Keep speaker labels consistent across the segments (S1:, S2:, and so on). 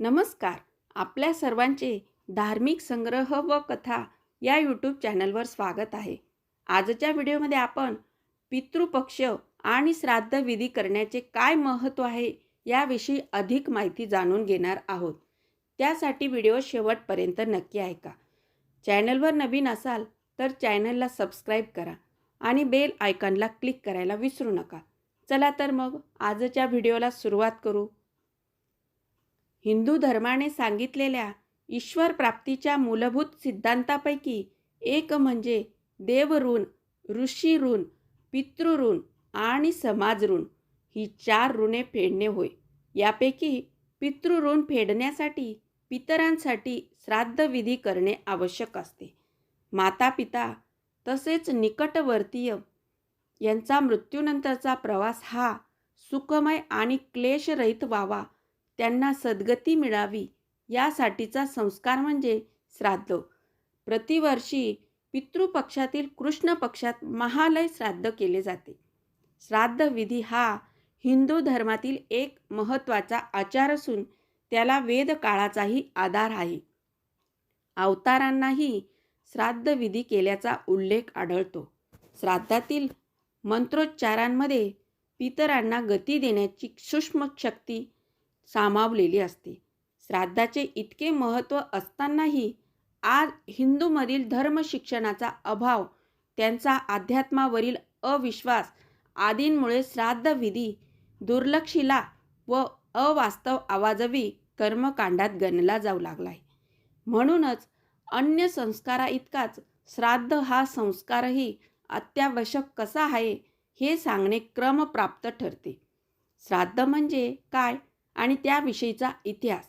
S1: नमस्कार. आपल्या सर्वांचे धार्मिक संग्रह व कथा या यूट्यूब चॅनलवर स्वागत आहे. आजच्या व्हिडिओमध्ये आपण पितृपक्ष आणि श्राद्ध विधी करण्याचे काय महत्त्व आहे याविषयी अधिक माहिती जाणून घेणार आहोत. त्यासाठी व्हिडिओ शेवटपर्यंत नक्की ऐका. चॅनलवर नवीन असाल तर चॅनलला सबस्क्राईब करा आणि बेल आयकॉनला क्लिक करायला विसरू नका. चला तर मग आजच्या व्हिडिओला सुरुवात करू. हिंदू धर्माने सांगितलेल्या ईश्वर प्राप्तीच्या मूलभूत सिद्धांतापैकी एक म्हणजे देवऋण ऋषी ऋण पितृऋण आणि समाज ऋण ही चार ऋणे फेडणे होय. यापैकी पितृऋण फेडण्यासाठी पितरांसाठी श्राद्धविधी करणे आवश्यक असते. माता पिता तसेच निकटवर्तीय यांचा मृत्यूनंतरचा प्रवास हा सुखमय आणि क्लेशरहित व्हावा त्यांना सद्गती मिळावी यासाठीचा संस्कार म्हणजे श्राद्ध. प्रतिवर्षी पितृपक्षातील कृष्ण पक्षात महालय श्राद्ध केले जाते. श्राद्ध विधी हा हिंदू धर्मातील एक महत्त्वाचा आचार असून त्याला वेद काळाचाही आधार आहे. अवतारांनाही श्राद्ध विधी केल्याचा उल्लेख आढळतो. श्राद्धातील मंत्रोच्चारांमध्ये पितरांना गती देण्याची सूक्ष्म शक्ती सामावलेली असते. श्राद्धाचे इतके महत्त्व असतानाही आज हिंदूमधील धर्मशिक्षणाचा अभाव त्यांचा अध्यात्मावरील अविश्वास आदींमुळे श्राद्धविधी दुर्लक्षिला व अवास्तव आवाजवी कर्मकांडात गणला जाऊ लागला आहे म्हणूनच अन्य संस्कारा इतकाच श्राद्ध हा संस्कारही अत्यावश्यक कसा आहे हे सांगणे क्रमप्राप्त ठरते. श्राद्ध म्हणजे काय? आणि त्याविषयीचा इतिहास.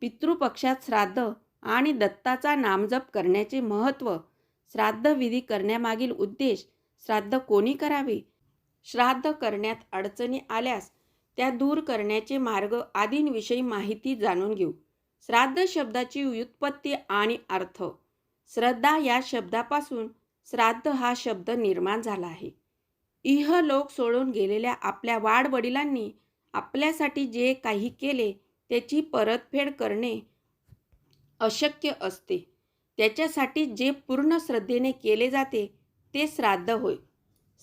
S1: पितृपक्षात श्राद्ध आणि दत्ताचा नामजप करण्याचे महत्त्व श्राद्धविधी करण्यामागील उद्देश श्राद्ध कोणी करावे? श्राद्ध करण्यात अडचणी आल्यास त्या दूर करण्याचे मार्ग आदींविषयी माहिती जाणून घेऊ. श्राद्ध शब्दाची व्युत्पत्ती आणि अर्थ. श्रद्धा या शब्दापासून श्राद्ध हा शब्द निर्माण झाला आहे. इह लोक सोडून गेलेल्या आपल्या वाडवडिलांनी आपल्यासाठी जे काही केले त्याची परतफेड करणे अशक्य असते. त्याच्यासाठी जे पूर्ण श्रद्धेने केले जाते ते श्राद्ध होय.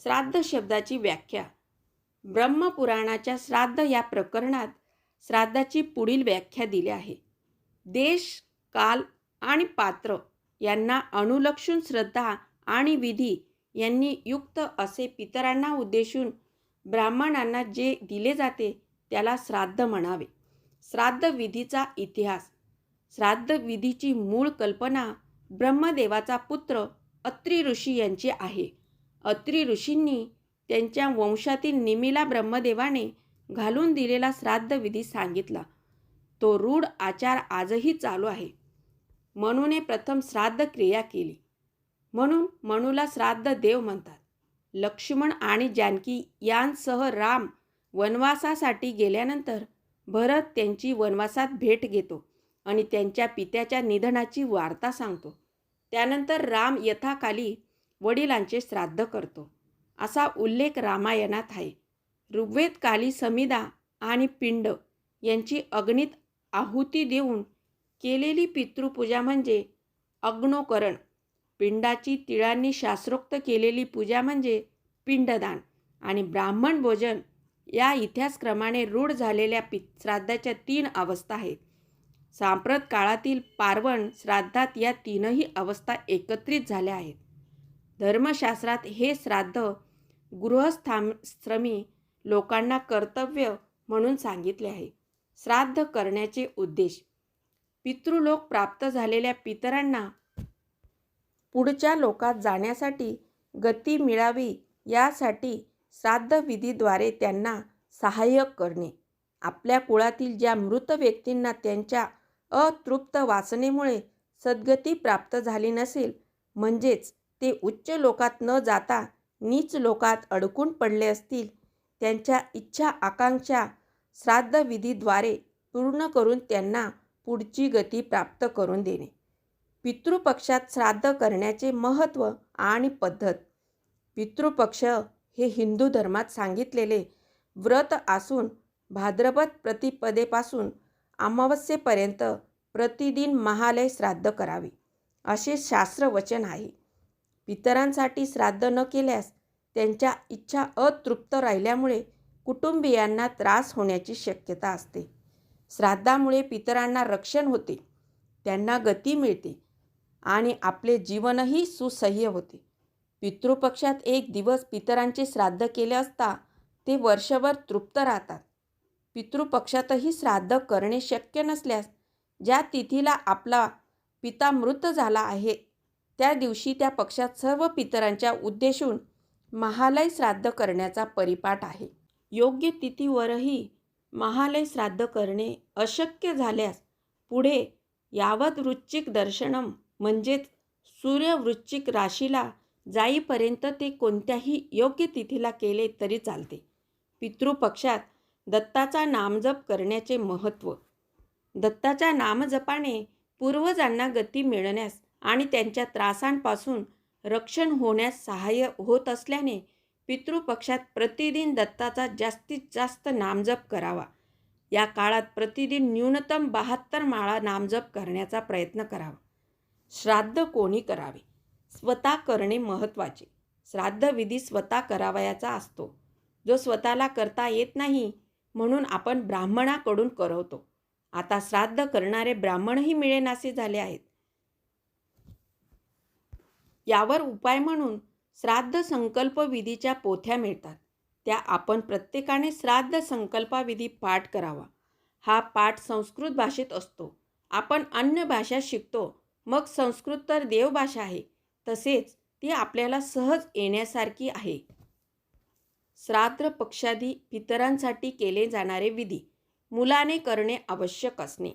S1: श्राद्ध शब्दाची व्याख्या. ब्रह्मपुराणाच्या श्राद्ध या प्रकरणात श्राद्धाची पुढील व्याख्या दिली आहे. देश काल आणि पात्र यांना अनुलक्षून श्रद्धा आणि विधी यांनी युक्त असे पितरांना उद्देशून ब्राह्मणांना जे दिले जाते त्याला श्राद्ध म्हणावे. श्राद्ध विधीचा इतिहास. श्राद्ध विधीची मूळ कल्पना ब्रह्मदेवाचा पुत्र अत्री ऋषी यांची आहे. अत्री ऋषींनी त्यांच्या वंशातील निमीला ब्रह्मदेवाने घालून दिलेला श्राद्ध विधी सांगितला. तो रूढ आचार आजही चालू आहे. मनूने प्रथम श्राद्ध क्रिया केली. म्हणून मनूला श्राद्ध देव म्हणतात. लक्ष्मण आणि जानकी यांसह राम वनवासासाठी गेल्यानंतर भरत त्यांची वनवासात भेट घेतो आणि त्यांच्या पित्याच्या निधनाची वार्ता सांगतो. त्यानंतर राम यथाकाली वडिलांचे श्राद्ध करतो. असा उल्लेख रामायणात आहे. ऋग्वेदकाली समिदा आणि पिंड यांची अग्नीत आहुती देऊन केलेली पितृपूजा म्हणजे अग्नोकरण. पिंडाची तिळांनी शास्त्रोक्त केलेली पूजा म्हणजे पिंडदान आणि ब्राह्मण भोजन या इतिहासक्रमाने रूढ झालेल्या पि श्राद्धाच्या तीन अवस्था आहेत. सांप्रत काळातील पार्वण श्राद्धात या तीनही अवस्था एकत्रित झाल्या आहेत. धर्मशास्त्रात हे श्राद्ध गृहस्थाश्रमी लोकांना कर्तव्य म्हणून सांगितले आहे. श्राद्ध करण्याचे उद्देश पितृलोक प्राप्त झालेल्या पितरांना पुढच्या लोकात जाण्यासाठी गती मिळावी यासाठी श्राद्धविधीद्वारे त्यांना सहाय्य करणे. आपल्या कुळातील ज्या मृत व्यक्तींना त्यांच्या अतृप्त वासनेमुळे सद्गती प्राप्त झाली नसेल म्हणजेच ते उच्च लोकात न जाता नीच लोकात अडकून पडले असतील त्यांच्या इच्छा आकांक्षा श्राद्धविधीद्वारे पूर्ण करून त्यांना पुढची गती प्राप्त करून देणे. पितृपक्षात श्राद्ध करण्याचे महत्त्व आणि पद्धत. पितृपक्ष हे हिंदू धर्मात सांगितलेले व्रत असून भाद्रपद प्रतिपदेपासून अमावस्येपर्यंत प्रतिदिन महालय श्राद्ध करावे असे शास्त्रवचन आहे. पितरांसाठी श्राद्ध न केल्यास त्यांच्या इच्छा अतृप्त राहिल्यामुळे कुटुंबियांना त्रास होण्याची शक्यता असते. श्राद्धामुळे पितरांना रक्षण होते त्यांना गती मिळते आणि आपले जीवनही सुसह्य होते. पितृपक्षात एक दिवस पितरांचे श्राद्ध केले असता ते वर्षभर तृप्त राहतात. पितृपक्षातही श्राद्ध करणे शक्य नसल्यास ज्या तिथीला आपला पिता मृत झाला आहे त्या दिवशी त्या पक्षात सर्व पितरांच्या उद्देशून महालय श्राद्ध करण्याचा परिपाठ आहे. योग्य तिथीवरही महालय श्राद्ध करणे अशक्य झाल्यास पुढे यावत रुच्चिक दर्शनम म्हणजेच सूर्य वृश्चिक राशीला जाईपर्यंत ते कोणत्याही योग्य तिथीला केले तरी चालते. पितृपक्षात दत्ताचा नामजप करण्याचे महत्त्व. दत्ताच्या नामजपाने पूर्वजांना गती मिळण्यास आणि त्यांच्या त्रासांपासून रक्षण होण्यास सहाय्य होत असल्याने पितृपक्षात प्रतिदिन दत्ताचा जास्तीत जास्त नामजप करावा. या काळात प्रतिदिन न्यूनतम बहात्तर माळा नामजप करण्याचा प्रयत्न करावा. श्राद्ध कोणी करावे? स्वतः करणे महत्त्वाचे. श्राद्धविधी स्वतः करावयाचा असतो. जो स्वतःला करता येत नाही म्हणून आपण ब्राह्मणाकडून करवतो. आता श्राद्ध करणारे ब्राह्मणही मिळेनासे झाले आहेत. यावर उपाय म्हणून श्राद्ध संकल्प विधीच्या पोथ्या मिळतात. त्या आपण प्रत्येकाने श्राद्ध संकल्पाविधी पाठ करावा. हा पाठ संस्कृत भाषेत असतो. आपण अन्य भाषा शिकतो. मग संस्कृत तर देवभाषा आहे तसेच ती आपल्याला सहज येण्यासारखी आहे. श्राद्ध पक्षादी पितरांसाठी केले जाणारे विधी मुलाने करणे आवश्यक असणे.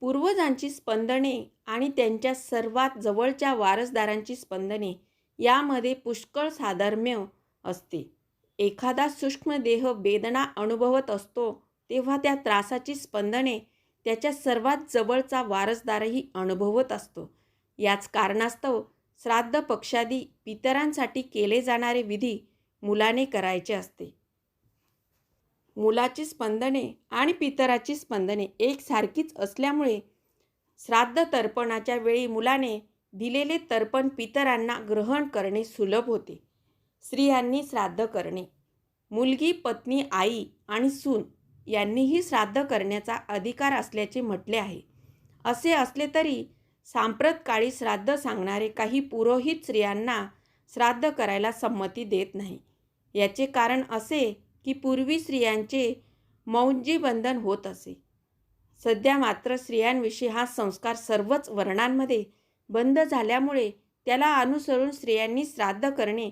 S1: पूर्वजांची स्पंदने आणि त्यांच्या सर्वात जवळच्या वारसदारांची स्पंदने यामध्ये पुष्कळ साधर्म्य असते. एखादा सूक्ष्मदेह वेदना अनुभवत असतो तेव्हा त्या त्रासाची स्पंदने त्याच्या सर्वात जवळचा वारसदारही अनुभवत असतो. याच कारणास्तव श्राद्ध पक्षादी पितरांसाठी केले जाणारे विधी मुलाने करायचे असते. मुलाची स्पंदने आणि पितराची स्पंदने एकसारखीच असल्यामुळे श्राद्ध तर्पणाच्या वेळी मुलाने दिलेले तर्पण पितरांना ग्रहण करणे सुलभ होते. स्त्रियांनी श्राद्ध करणे. मुलगी पत्नी आई आणि सून यांनीही श्राद्ध करण्याचा अधिकार असल्याचे म्हटले आहे. असे असले तरी सांप्रत काळी श्राद्ध सांगणारे काही पुरोहित स्त्रियांना श्राद्ध करायला संमती देत नाही. याचे कारण असे की पूर्वी स्त्रियांचे मौंजीबंधन होत असे. सध्या मात्र स्त्रियांविषयी हा संस्कार सर्वच वर्णांमध्ये बंद झाल्यामुळे त्याला अनुसरून स्त्रियांनी श्राद्ध करणे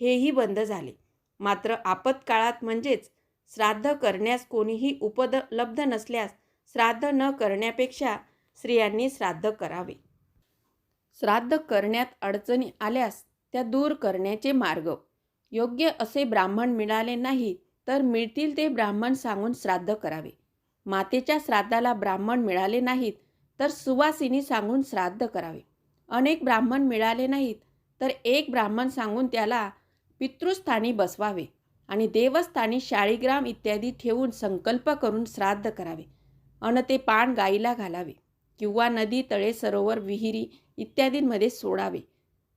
S1: हेही बंद झाले. मात्र आपत्काळात म्हणजेच श्राद्ध करण्यास कोणीही उपलब्ध नसल्यास श्राद्ध न करण्यापेक्षा स्त्रियांनी श्राद्ध करावे. श्राद्ध करण्यात अडचणी आल्यास त्या दूर करण्याचे मार्ग. योग्य असे ब्राह्मण मिळाले नाही तर मिळतील ते ब्राह्मण सांगून श्राद्ध करावे. मातेच्या श्राद्धाला ब्राह्मण मिळाले नाहीत तर सुवासिनी सांगून श्राद्ध करावे. अनेक ब्राह्मण मिळाले नाहीत तर एक ब्राह्मण सांगून त्याला पितृस्थानी बसवावे. आणि देवस्थानी शाळीग्राम इत्यादी ठेवून संकल्प करून श्राद्ध करावे. अन ते पान गाईला घालावे किंवा नदी तळे सरोवर विहिरी इत्यादींमध्ये सोडावे.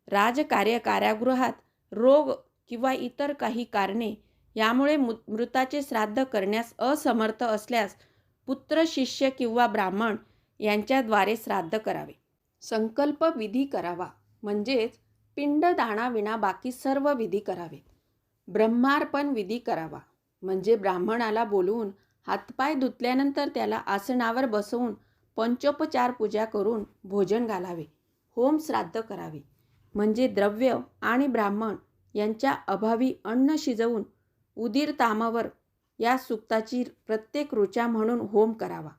S1: राजकार्य कारागृहात रोग किंवा इतर काही कारणे यामुळे मृताचे श्राद्ध करण्यास असमर्थ असल्यास पुत्र शिष्य किंवा ब्राह्मण यांच्याद्वारे श्राद्ध करावे. संकल्प विधी करावा म्हणजेच पिंडदानाविना बाकी सर्व विधी करावे. ब्रह्मार्पण विधी करावा. म्हणजे ब्राह्मणाला बोलवून हातपाय धुतल्यानंतर त्याला आसनावर बसवून पंचोपचार पूजा करून भोजन घालावे. होम श्राद्ध करावे. म्हणजे द्रव्य आणि ब्राह्मण यांच्या अभावी अन्न शिजवून उदीर तामावर या सुक्ताची प्रत्येक ऋचा म्हणून होम करावा.